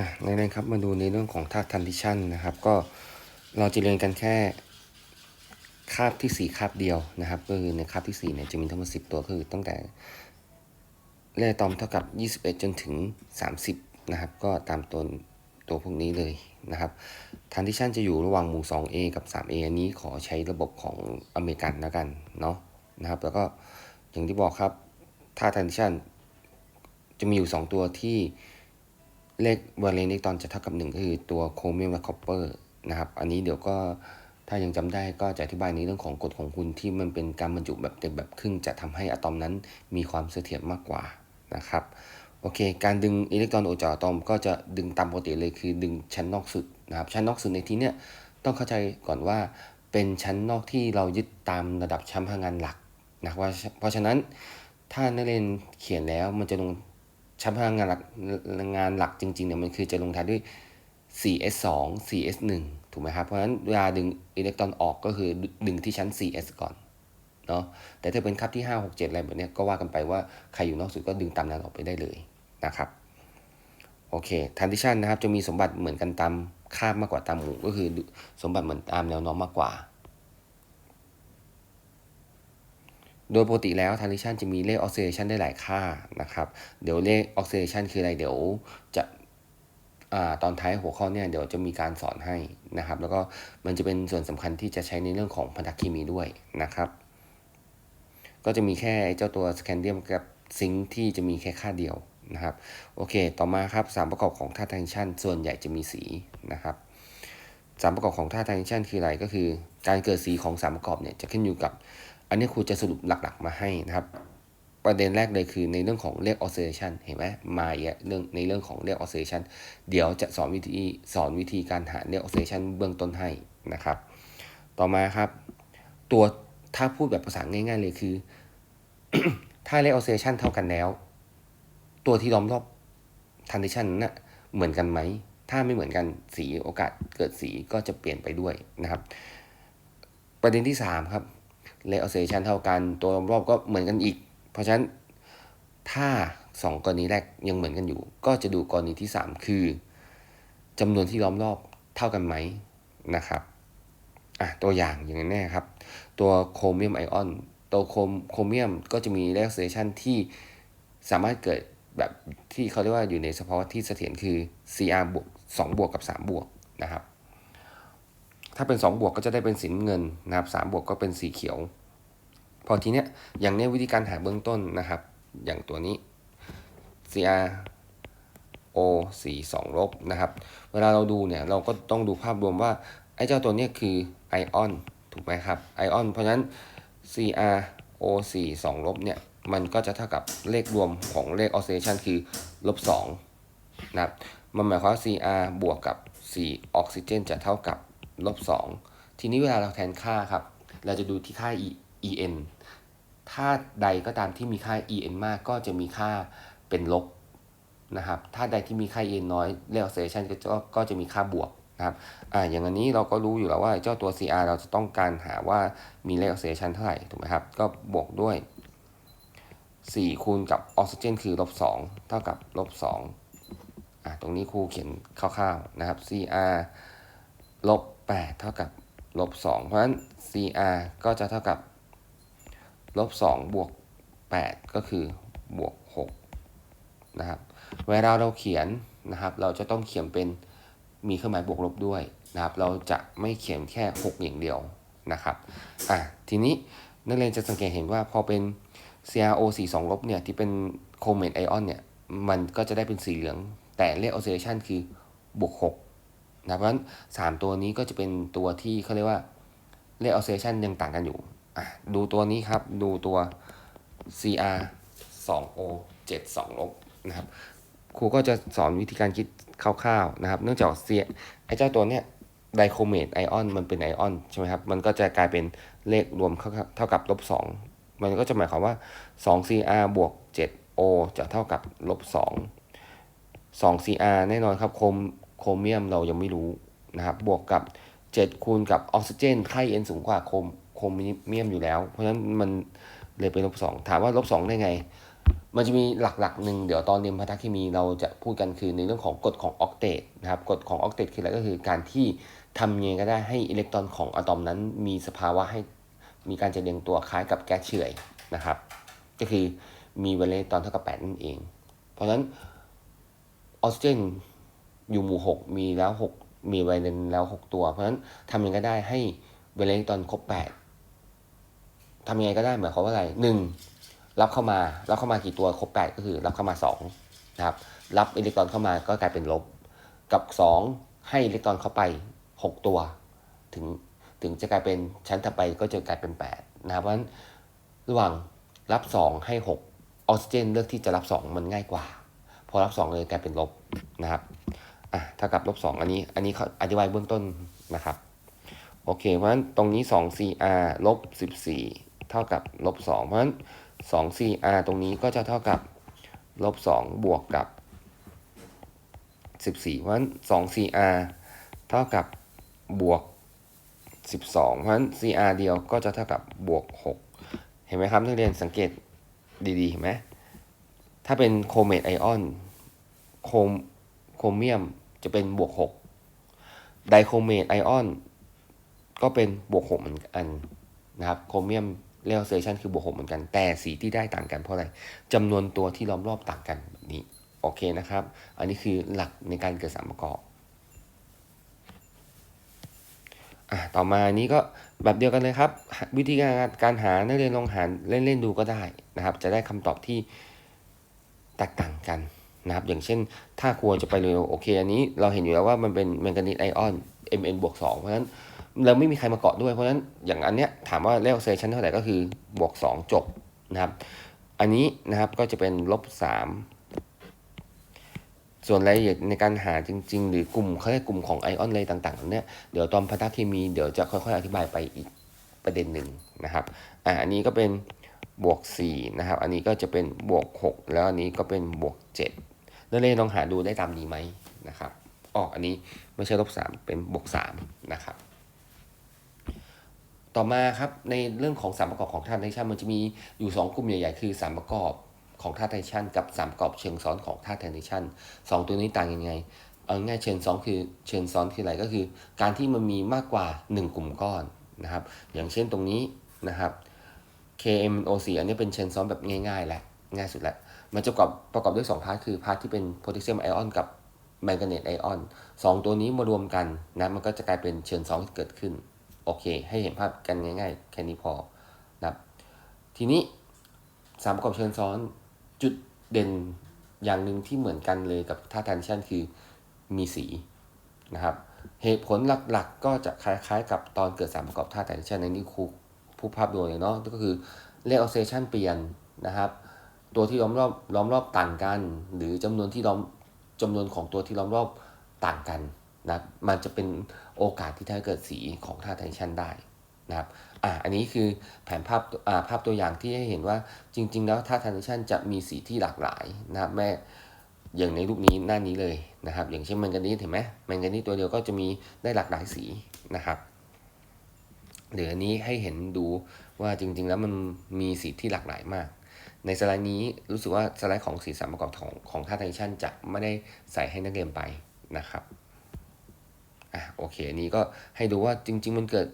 อะในนี้ครับมาดูในเรื่องของธาตุ transition นะครับ ก็เราจะเรียนกันแค่คาบที่ 4 คาบเดียวนะครับก็คือในคาบที่4เนี่ยจะมีทั้งหมด10 ตัวก็คือตั้งแต่เลขตอมเท่ากับ 21 จนถึง 30 นะครับ ก็ตามตัวตัวพวกนี้เลยนะครับ transition จะอยู่ระหว่างหมู่ 2A กับ 3A อันนี้ขอใช้ระบบของอเมริกันแล้วกันเนาะนะครับ แล้วก็อย่างที่บอกครับธาตุ transition จะมีอยู่ 2 ตัวที่ เลขวาเลนอิเล็กตรอนจะเท่ากับ 1 ก็คือตัวโครเมียมและคอปเปอร์นะครับ อันนี้เดี๋ยวก็ถ้ายังจำได้ก็จะอธิบายในเรื่องของกฎของคุณที่มันเป็นการบรรจุแบบเต็มแบบครึ่งจะทำให้อะตอมนั้นมีความเสถียรมากกว่านะครับโอเค การดึงอิเล็กตรอนออกจากอะตอมก็จะดึงตามปกติเลยคือดึงชั้นนอกสุดนะครับ ชั้นนอกสุดในที่เนี้ยต้องเข้าใจก่อนว่าเป็นชั้นนอกที่เรายึดตามระดับชั้นพลังงานหลักนะว่าเพราะฉะนั้นถ้านักเรียนเขียนแล้วมันจะลง ชั้นพลังงานหลักงานหลักจริงๆเนี่ยมันคือจะลงท้ายด้วย 4s 2 4s 1 ถูกไหมครับ เพราะฉะนั้นเวลาดึงอิเล็กตรอนออกก็คือดึงที่ชั้น 4s ก่อนเนาะแต่ถ้าเป็นคับที่ 5 6 7 อะไรแบบนี้ก็ว่ากันไปว่าใครอยู่นอกสุดก็ดึงตามนั้นออกไปได้เลยนะครับโอเค transition นะครับจะมีสมบัติเหมือนกันตามคาบมากกว่าตามหมู่ก็คือสมบัติเหมือนตามแนวน้อมมากกว่า โดยปกติแล้ว transition จะมีเลข oscillation ได้หลายค่านะครับ เดี๋ยวเลข oscillation คืออะไรเดี๋ยวจะอตอนท้ายหัวข้อเนี่ยเดี๋ยวจะมีการสอนให้นะครับ แล้วก็มันจะเป็นส่วนสำคัญที่จะใช้ในเรื่องของพันธเคมีด้วยนะครับ ก็จะมีแค่เจ้าตัวสแคนเดียมกับซิงค์ที่จะมีแค่ค่าเดียวนะครับ โอเค ต่อมาครับสามประกอบของธาตุ transition ส่วนใหญ่จะมีสีนะครับสามประกอบของธาตุ transition คืออะไรก็คือ การเกิดสีของสามประกอบเนี่ยจะขึ้นอยู่กับ อันนี้ครูจะสรุปหลักๆมาให้นะครับ ประเด็นแรกเลยคือในเรื่องของเรียก oscillation เห็นไหมมาเยอะเรื่องในเรื่องของเรียก oscillation เดี๋ยวจะสอนวิธีสอนวิธีการหาเรียก oscillation เบื้องต้นให้นะครับ ต่อมาครับ ตัวถ้าพูดแบบภาษาง่าย ๆ เลยคือ ถ้าเรียก oscillation เท่ากันแล้ว ตัวที่ล้อมรอบ transition นั้นนะเหมือนกันไหม ถ้าไม่เหมือนกันสีโอกาสเกิดสีก็จะเปลี่ยนไปด้วยนะครับ ประเด็นที่ 3 ครับ เลออเซชันเท่ากันตัวรอบก็เหมือนกันอีก เพราะฉะนั้นถ้า 2 กรณีแรกยังเหมือนกันอยู่ ก็จะดูกรณีที่ 3 คือจำนวนที่ล้อมรอบเท่ากันไหมนะครับอะตัวอย่างอย่างนี้ครับ ตัวโครเมียมไอออนตัวโครโครเมียมก็จะมีเลออเซชันที่สามารถเกิดแบบที่เขาเรียกว่าอยู่ในสภาวะที่เสถียรคือ Cr บวก2บวกกับ 3 บวกนะครับ ถ้าเป็น 2 บวกก็จะได้เป็นสีน้ำเงินนะครับ3บวกก็เป็นสีเขียว พอทีเนี้ยอย่างเนี้ยวิธีการหาเบื้องต้นนะครับ อย่างตัวนี้ Cr O 4 2ลบนะครับ เวลาเราดูเนี่ยเราก็ต้องดูภาพรวมว่าไอ้เจ้าตัวเนี้ยคือไอออนถูกไหมครับไอออนเพราะฉะนั้น Cr O 4 2ลบเนี่ยมันก็จะเท่ากับเลขรวมของเลขออสซิเลชันคือลบ2นะครับ มันหมายความว่า Cr บวกกับ C ออกซิเจนจะเท่ากับ ลบ2ทีนี้เวลาเราแทนค่าครับ เราจะดูที่ค่า en ถ้าใดก็ตามที่มีค่า En มากก็จะมีค่าเป็นลบนะครับ ถ้าใดที่มีค่า En น้อยเลขออสซิเลชันก็ก็จะมีค่าบวกนะครับ อ่า อย่างอันนี้เราก็รู้อยู่แล้วว่าเจ้าตัว Cr เราจะต้องการหาว่ามีเลขออสซิเลชันเท่าไหร่ ถูกไหมครับ ก็บวกด้วย 4 คูณกับออกซิเจนคือลบ2เท่ากับลบ2อะตรงนี้ครูเขียนคร่าวๆนะครับ Cr ลบ 8 เท่ากับลบ 2 เพราะฉะนั้น Cr ก็จะเท่ากับลบ 2 บวก 8 ก็คือบวก 6 นะครับ เวลาเราเขียนนะครับ เราจะต้องเขียนเป็นมีเครื่องหมายบวกลบด้วยนะครับ เราจะไม่เขียนแค่ 6 อย่างเดียวนะครับ อะ ทีนี้นักเรียนจะสังเกตเห็นว่าพอเป็น CRO 4 2ลบเนี่ยที่เป็นโคเมตไอออนเนี่ย มันก็จะได้เป็นสีเหลือง แต่เลขออสซิเลชันคือบวก 6 นะเพราะฉะนั้น3ตัวนี้ก็จะเป็นตัวที่เขาเรียกว่าเลขออสซิเลชันยังต่างกันอยู่อะดูตัวนี้ครับดูตัว CR 2 O 7 2ลบนะครับครูก็จะสอนวิธีการคิดคร่าวๆนะครับ เนื่องจากเสียไอ้เจ้าตัวเนี้ยไดโคเมตไอออนมันเป็นไอออนใช่ไหมครับมันก็จะกลายเป็นเลขรวมเท่ากับลบ2มันก็จะหมายความว่า 2cr บวก 7o จะเท่ากับลบ2 2cr แน่นอนครับโคม โครเมียมเรายังไม่รู้นะครับ บวกกับ 7 คูณกับออกซิเจนค่า n สูงกว่าโคมโครเมียมอยู่แล้ว เพราะฉะนั้นมันเลยเป็นลบ2ถามว่าลบ2ได้ไง มันจะมีหลักๆหนึ่งเดี๋ยวตอนเรียนพันธเคมีเราจะพูดกันคือในเรื่องของกฎของออกเตตนะครับกฎของออกเตตคืออะไรก็คือการที่ทำยังไงก็ได้ให้อิเล็กตรอนของอะตอมนั้น มีสภาวะให้มีการจะเรียงตัวคล้ายกับแก๊สเฉื่อยนะครับ ก็คือมีวาเลนตอนเท่ากับ8นั่นเอง เพราะฉะนั้นออกซิเจน อยู่หมู่ 6 มีแล้ว 6 มีไวเลนแล้ว 6 ตัว เพราะฉะนั้นทำยังไงก็ได้ให้ไวเลนตอนครบ 8ทำยังไงก็ได้หมายความว่าอะไรหนึ่งรับเข้ามา รับเข้ามากี่ตัวครบ 8 ก็คือ รับเข้ามา2นะครับ รับอิเล็กตรอนเข้ามาก็กลายเป็นลบ กับ 2 ให้อิเล็กตรอนเข้าไป 6 ตัว ถึงถึงจะกลายเป็นชั้นถัดไปก็จะกลายเป็น 8 นะครับเพราะฉะนั้นระหว่างรับ 2 ให้ 6ออกซิเจนเลือกที่จะรับ 2 มันง่ายกว่า พอรับ 2 เลยกลายเป็นลบนะครับ อะเท่ากับลบ2อันนี้อันนี้เขาอธิบายเบื้องต้นนะครับ โอเค เพราะฉะนั้นตรงนี้2 cr ลบ14เท่ากับลบ2เพราะฉะนั้น2 cr ตรงนี้ก็จะเท่ากับลบ2บวกกับ14เพราะฉะนั้น2 cr เท่ากับบวก12เพราะฉะนั้น cr เดียวก็จะเท่ากับบวก6เห็นไหมครับนักเรียนสังเกตดีๆเห็นไหมถ้าเป็นโคเมตไอออนโคมโครเมียม จะเป็นบวก6ไดโครเมตไอออนก็เป็นบวก6เหมือนกันนะครับโครเมียมเรลเซชันคือบวก6เหมือนกัน แต่สีที่ได้ต่างกันเพราะอะไรจำนวนตัวที่ล้อมรอบต่างกันแบบนี้โอเคนะครับ อันนี้คือหลักในการเกิดสามประกอบอะต่อมานี้ก็แบบเดียวกันเลยครับ วิธีการการหานักเรียนลองหาเล่นๆดูก็ได้นะครับ จะได้คำตอบที่แตกต่างกัน นะครับอย่างเช่นถ้าควรจะไปเร็วโอเคอันนี้เราเห็นอยู่แล้วว่ามันเป็นแมงกานีสไอออน Mn บวก2เพราะฉะนั้นเราไม่มีใครมาเกาะด้วยเพราะฉะนั้นอย่างอันเนี้ยถามว่าเลเวลเซชันเท่าไหร่ก็คือบวก2จบนะครับอันนี้นะครับก็จะเป็นลบ3ส่วนรายละเอียดในการหาจริง ๆ หรือกลุ่มเขาเรียกกลุ่มของไอออนอะไรต่างๆเนี่ยเดี๋ยวตอนพัฒนาเคมีเดี๋ยวจะค่อยๆอธิบายไปอีกประเด็นหนึ่งนะครับอ่าอันนี้ก็เป็นบวก4นะครับ อันนี้ก็จะเป็นบวก 6 แล้วอันนี้ก็เป็นบวก 7 เรียนลองหาดูได้ตามนี้ไหมนะครับอ๋ออันนี้ไม่ใช่ลบ3เป็นบวก3นะครับ ต่อมาครับในเรื่องของสามประกอบของธาตุไนชันมันจะมีอยู่ 2 กลุ่มใหญ่ๆ คือสามประกอบของธาตุไนชันกับสามประกอบเชิงซ้อนของธาตุไนชันสองตัวนี้ต่างยังไงเอาง่ายเชิงซ้อนคือเชิงซ้อนคืออะไรก็คือ การที่มันมีมากกว่า 1 กลุ่มก้อนนะครับ อย่างเช่นตรงนี้นะครับ KMNO4 อันนี้เป็นเชิงซ้อนแบบง่ายๆแหละง่ายสุดแล้ว มันจะประกอบประกอบด้วย 2 พาร์ทคือพาร์ทที่เป็นโพแทสเซียมไอออนกับแมงกานีสไอออนสองตัวนี้มารวมกันนะมันก็จะกลายเป็นเชิงซ้อนเกิดขึ้น โอเค ให้เห็นภาพกันง่ายๆ แค่นี้พอนะทีนี้สามประกอบเชิงซ้อนจุดเด่นอย่างหนึ่งที่เหมือนกันเลยกับท่าทันชันคือมีสีนะครับเหตุผลหลักๆ ก็จะคล้ายๆ กับตอนเกิดสามประกอบท่าทันชันในนี้ครูผู้ภาพโดยเนาะก็คือเลขออเซชันเปลี่ยนนะครับ ตัวที่ล้อมรอบล้อมรอบต่างกัน หรือจำนวนที่ล้อมจำนวนของตัวที่ล้อมรอบต่างกันนะมันจะเป็นโอกาสที่ทำให้เกิดสีของธาตุไทชันได้นะครับอ่าอันนี้คือแผนภาพอ่าภาพตัวอย่างที่ให้เห็นว่าจริง ๆ แล้วธาตุไทชันจะมีสีที่หลากหลายนะครับแม่อย่างในรูปนี้หน้านี้เลยนะครับ อย่างเช่นแมงกานีสเห็นไหมแมงกานีสตัวเดียวก็จะมีได้หลากหลายสีนะครับหรืออันนี้ให้เห็นดูว่าจริง ๆ แล้วมันมีสีที่หลากหลายมาก ในสไลด์นี้รู้สึกว่าสไลด์ของสีสันประกอบของของธาตุไทชันจะไม่ได้ใส่ให้นักเรียนไปนะครับอะโอเคอันนี้ก็ให้ดูว่าจริง ๆ มันเกิด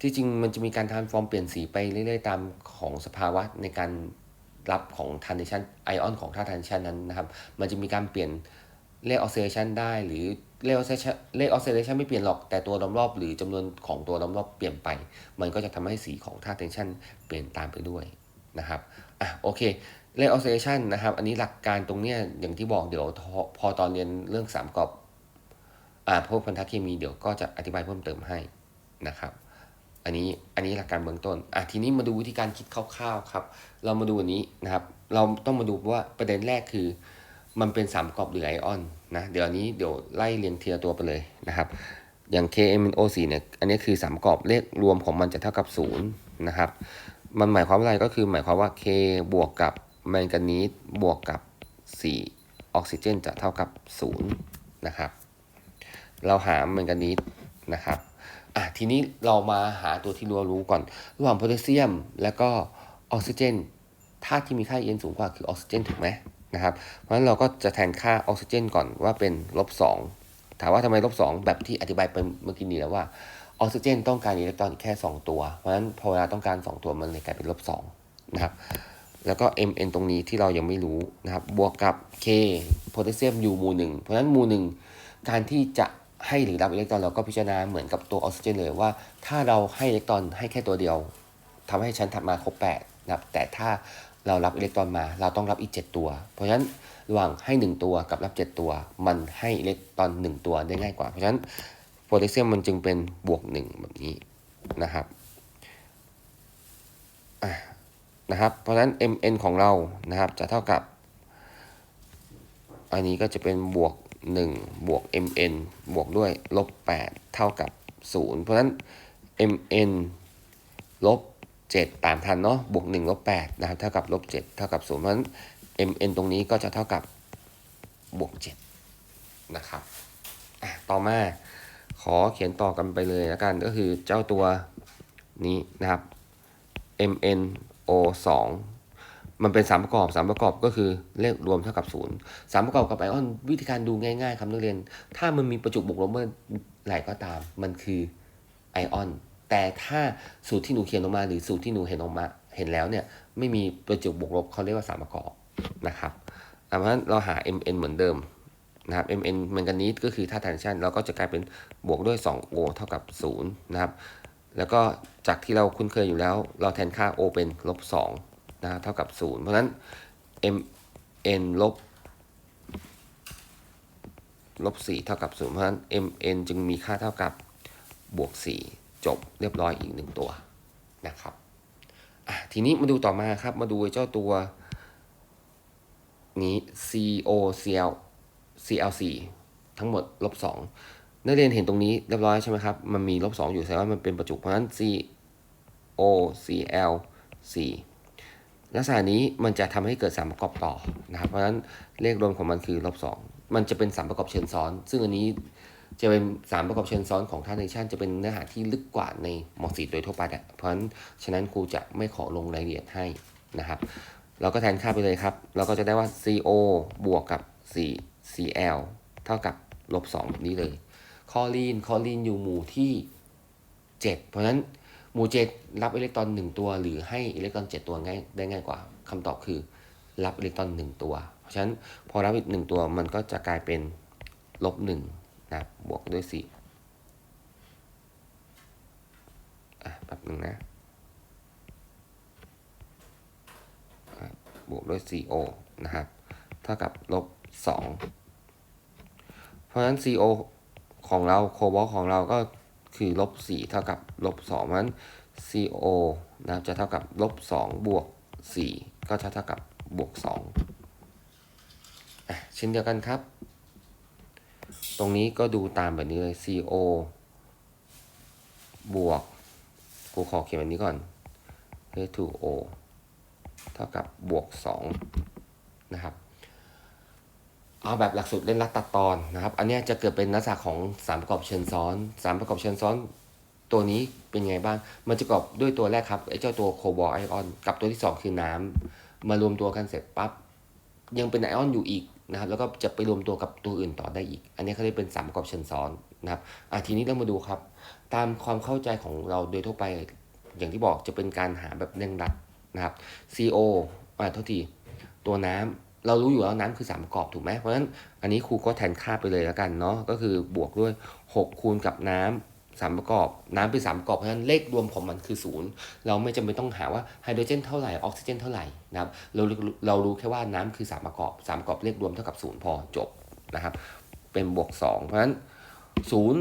ที่จริงมันจะมีการทานฟอร์มเปลี่ยนสีไปเรื่อยๆตามของสภาวะในการรับของทานเนชันไอออนของธาตุทานเนชันนั้นนะครับ มันจะมีการเปลี่ยนเลขออสซิเลชันได้หรือเลขออสซิเลชันเลขออสซิเลชันไม่เปลี่ยนหรอกแต่ตัวล้อมรอบ หรือจำนวนของตัวล้อมรอบเปลี่ยนไป มันก็จะทำให้สีของธาตุทานเนชันเปลี่ยนตามไปด้วยนะครับ อะโอเคเลขออสซิเลชันนะครับ อันนี้หลักการตรงเนี้ยอย่างที่บอกเดี๋ยวพอตอนเรียนเรื่องสามกรอบอ่าพวกพันธะเคมีเดี๋ยวก็จะอธิบายเพิ่มเติมให้นะครับ อันนี้อันนี้หลักการเบื้องต้นอะทีนี้มาดูวิธีการคิดคร่าวๆครับ เรามาดูอันนี้นะครับ เราต้องมาดูว่าประเด็นแรกคือ มันเป็นสามปรอบหรือไอออนนะเดี๋ยวนี้เดี๋ยวไล่เรียงเทีละตัวไปเลยนะครับ อย่าง KMNO4 เนี่ยอันนี้คือสามปรอบเลขรวมของมันจะเท่ากับ0นะครับ มันหมายความว่าอะไรก็คือหมายความว่า K บวกกับแมงกานีสบวกกับ 4 ออกซิเจนจะเท่ากับ 0 นะครับ เราหาแมงกานีสนะครับอะทีนี้เรามาหาตัวที่เรารู้ก่อน ระหว่างโพแทสเซียม และก็ออกซิเจนธาตุที่มีค่า En สูงกว่าคือออกซิเจนถูกไหมนะครับ เพราะฉะนั้นเราก็จะแทนค่าออกซิเจนก่อนว่าเป็นลบสองถามว่าทำไมลบสองแบบที่อธิบายไปเมื่อกี้นี้แล้วว่า ออกซิเจนต้องการอิเล็กตรอนแค่ 2 ตัว เพราะฉะนั้นพอเวลาต้องการ 2 ตัวมันเลยกลายเป็นลบสองนะครับ แล้วก็ Mn ตรงนี้ที่เรายังไม่รู้นะครับ บวกกับ K โพแทสเซียม U หมู่หนึ่งเพราะฉะนั้นมูหนึ่งการที่จะให้หรือรับอิเล็กตรอนเราก็พิจารณาเหมือนกับตัวออกซิเจนเลยว่า ถ้าเราให้อิเล็กตรอนให้แค่ตัวเดียวทำให้ชั้นถัดมาครบ8นะครับ แต่ถ้าเรารับอิเล็กตรอนมาเราต้องรับอีก 7 ตัว เพราะฉะนั้นระหว่างให้ 1 ตัวกับรับ 7 ตัว มันให้อิเล็กตรอน 1 ตัวได้ง่ายกว่า เพราะฉะนั้น แทสเซียมมันจึงเป็นบวก1แบบนี้นะครับนะครับเพราะฉะนั้น Mn ของเรานะครับจะเท่ากับ อันนี้ก็จะเป็นบวก 1 บวก mn บวกด้วยลบ 8 เท่ากับ 0 เพราะฉะนั้น mn ลบ 7 ตามทันเนาะบวก 1 ลบ 8 นะครับ เท่ากับลบ 7 เท่ากับ 0 เพราะฉะนั้น mn ตรงนี้ก็จะเท่ากับบวก 7 นะครับต่อมา ขอเขียนต่อกันไปเลยล้วกันก็คือเจ้าตัวนี้นะครับ mn o 2 มันเป็นสามประกอบสามประกอบก็คือเลขรวมเท่ากับศูนย์สามประกอบกับไอออนวิธีการดูง่ายๆครับนักเรียน ถ้ามันมีประจุบวกลบเมื่อไหร่ก็ตาม มันคือไอออน แต่ถ้าสูตรที่หนูเขียนออกมาหรือสูตรที่หนูเห็นออกมาเห็นแล้วเนี่ยไม่มีประจุบวกลบเขาเรียกว่าสามประกอบนะครับเพราะฉะนั้นเราหา mn เหมือนเดิม นะครับ mn เหมือนกันนี้ก็คือถ้า tension เราก็จะกลายเป็นบวกด้วย 2o เท่ากับ 0 นะครับ แล้วก็จากที่เราคุ้นเคยอยู่แล้ว เราแทนค่า o เป็นลบ2นะเท่ากับ 0 เพราะฉะนั้น m n ลบลบ4เท่ากับ 0 เพราะฉะนั้น m n จึงมีค่าเท่ากับบวก 4 จบเรียบร้อยอีก 1 ตัวนะครับทีนี้มาดูต่อมาครับ มาดูเจ้าตัวนี้ cocl clc ทั้งหมดลบ2นักเรียนเห็นตรงนี้เรียบร้อยใช่ไหมครับ มันมีลบ2อยู่แสดงว่ามันเป็นประจุเพราะฉะนั้น CO CL 4ลักษณะนี้มันจะทำให้เกิดสามประกอบต่อนะครับ เพราะฉะนั้นเลขรวมของมันคือลบสองมันจะเป็นสามประกอบเชิงซ้อน ซึ่งอันนี้จะเป็นสามประกอบเชิงซ้อนของท่านในชั้นจะเป็นเนื้อหาที่ลึกกว่าในม .4 โดยทั่วไปแหละเพราะฉะนั้นฉะนั้นครูจะไม่ขอลงรายละเอียดให้นะครับ เราก็แทนค่าไปเลยครับ เราก็จะได้ว่า CO บวกกับ4 CL เท่ากับลบ2แบบนี้เลย คอลีน คอลีนอยู่หมู่ที่ 7 เพราะฉะนั้นหมู่เจ็ดรับอิเล็กตรอนหนึ่งตัว หรือให้อิเล็กตรอนเจ็ดตัวง่ายได้ง่ายกว่าคำตอบคือรับอิเล็กตรอนหนึ่งตัว เพราะฉะนั้นพอรับอีกหนึ่งตัวมันก็จะกลายเป็นลบหนึ่งนะบวกด้วยสี่อะแป๊บหนึ่งนะบวกด้วย CO นะครับ เท่ากับลบ สองเพราะฉะนั้น CO ของเราโคบอลของเราก็คือลบ4เท่ากับลบ2นั้น CO นะจะเท่ากับลบ2บวก4ก็จะเท่ากับบวก2อะเช่นเดียวกันครับ ตรงนี้ก็ดูตามแบบนี้เลย CO บวกกูขอเขียนแบบนี้ก่อน H2O เท่ากับบวก2นะครับ เอาแบบหลักสูตรเล่นรัดตัดตอนนะครับ อันนี้จะเกิดเป็นลักษณะของสามประกอบเชิงซ้อน สามประกอบเชิงซ้อนตัวนี้เป็นไงบ้าง มันจะประกอบด้วยตัวแรกครับไอ้เจ้าตัวโคบอลไอออนกับตัวที่ 2 คือน้ำมารวมตัวกันเสร็จปั๊บยังเป็นไอออนอยู่อีกนะครับแล้วก็จะไปรวมตัวกับตัวอื่นต่อได้อีก อันนี้เขาเรียกเป็นสามประกอบเชิงซ้อนนะครับอะทีนี้เรามาดูครับ ตามความเข้าใจของเราโดยทั่วไปอย่างที่บอกจะเป็นการหาแบบเร่งรัดนะครับ CO อ่าโทษทีตัวน้ำ เรารู้อยู่แล้วน้ำคือสามประกอบถูกไหมเพราะฉะนั้นอันนี้ครูก็แทนค่าไปเลยแล้วกันเนาะก็คือบวกด้วย 6 คูณกับน้ำสามประกอบ น้ำเป็นสามประกอบเพราะฉะนั้นเลขรวมของมันคือศูนย์เราไม่จำเป็นต้องหาว่าไฮโดรเจนเท่าไหร่ออกซิเจนเท่าไหร่นะครับเราเรารู้แค่ว่าน้ำคือสามประกอบสามประกอบเลขรวมเท่ากับศูนย์พอจบนะครับเป็นบวกสองเพราะฉะนั้นศูนย์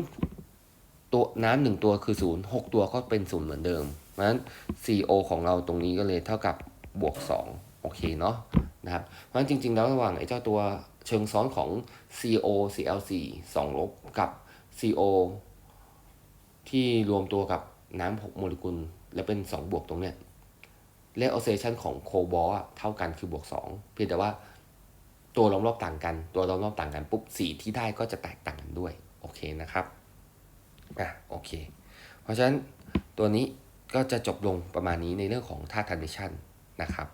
ตัวน้ำหนึ่งตัวคือศูนย์หกตัวก็เป็นศูนย์เหมือนเดิมเพราะฉะนั้น CO ของเราตรงนี้ก็เลยเท่ากับบวกสอง โอเคเนาะนะครับ เพราะฉะนั้นจริง ๆ แล้วระหว่างไอ้เจ้าตัวเชิงซ้อนของ CO CL4 2ลบกับ CO ที่รวมตัวกับน้ำ6โมเลกุล และเป็น 2 บวกตรงเนี้ยเลขออเซชันของโคบอลเท่ากันคือบวก 2 เพียงแต่ว่าตัวล้อมรอบต่างกัน ตัวล้อมรอบต่างกันปุ๊บสีที่ได้ก็จะแตกต่างกันด้วย โอเคนะครับอะโอเค เพราะฉะนั้นตัวนี้ก็จะจบลงประมาณนี้ในเรื่องของธาตุทันเดชันนะครับ